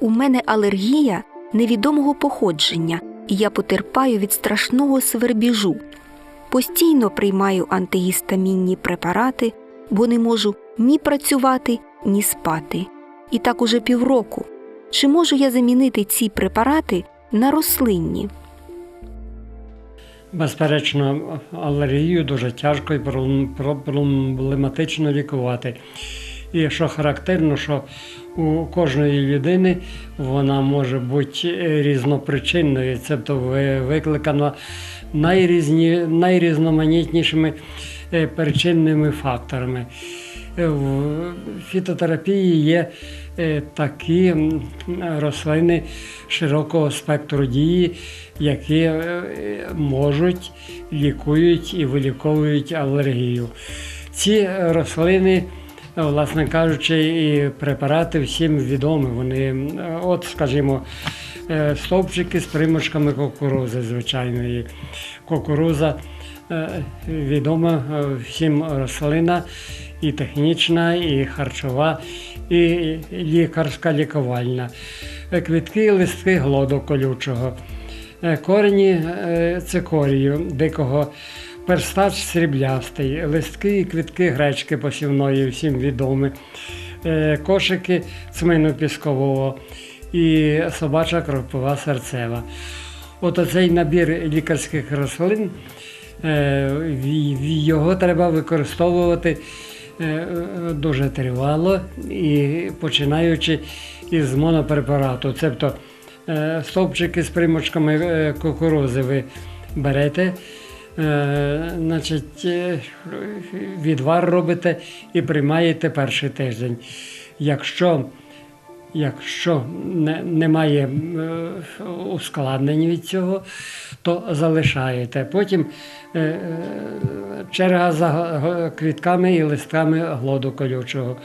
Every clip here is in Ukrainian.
У мене алергія невідомого походження, і я потерпаю від страшного свербіжу. Постійно приймаю антигістамінні препарати, бо не можу ні працювати, ні спати. І так уже півроку. Чи можу я замінити ці препарати на рослинні? Безперечно, алергію дуже тяжко і про- проблематично лікувати. І що характерно, що у кожної людини вона може бути різнопричинною, тобто ви- викликана найрізні, найрізноманітнішими е, причинними факторами. Е, В фітотерапії є е, такі рослини широкого спектру дії, які е, можуть лікують і виліковують алергію. Ці рослини, е, власне кажучи, і препарати всім відомі. Вони, е, от, скажімо, е, стовпчики з примочками кукурузи звичайної. Кукуруза е, відома всім рослина і технічна, і харчова, і лікарська лікувальна. Квітки листки глоду колючого, корені цикорію, дикого, перстач сріблястий, листки і квітки гречки посівної, всім відомі, е, кошики цмину піскового і собача кропива серцева. От оцей набір лікарських рослин, е, його треба використовувати е, дуже тривало і починаючи із монопрепарату. Тобто стовпчики з примочками кукурузи ви берете, е, значить, е, відвар робите і приймаєте перший тиждень. Якщо Якщо не, немає е, ускладнень від цього, то залишаєте. Потім черга за квітками і листками глоду колючого.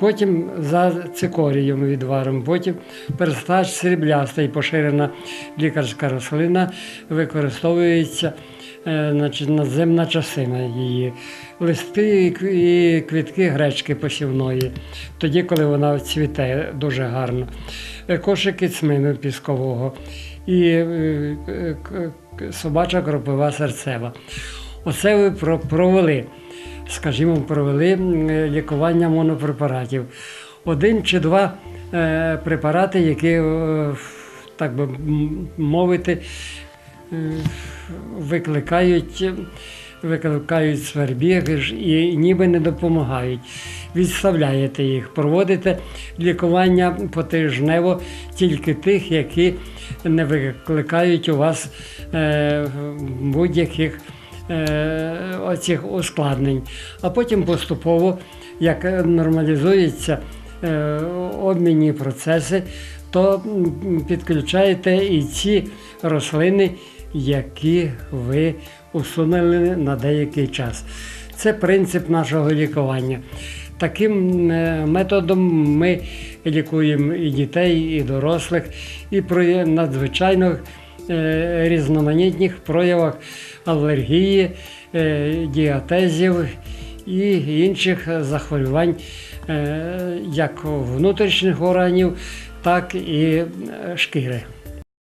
Потім за цикорієм відваром, потім перстач сріблястий, поширена лікарська рослина, використовується значить, наземна частина її. Листи і квітки гречки посівної, тоді, коли вона цвіте дуже гарно. Е, Кошики цмину піскового і е, е, собача кропива серцева. Оце ви провели, скажімо, провели е, лікування монопрепаратів. Один чи два е, препарати, які, е, так би мовити, е, викликають, викликають свербіг і ніби не допомагають. Відставляєте їх, проводите лікування потижнево тільки тих, які не викликають у вас е, будь-яких е, оцих ускладнень. А потім поступово, як нормалізуються е, обмінні процеси, то підключаєте і ці рослини, які ви усунули на деякий час. Це принцип нашого лікування. Таким е, методом ми лікуємо і дітей, і дорослих, і при надзвичайно е, різноманітних проявах алергії, е, діатезів і інших захворювань, як внутрішніх органів, так і е, шкіри.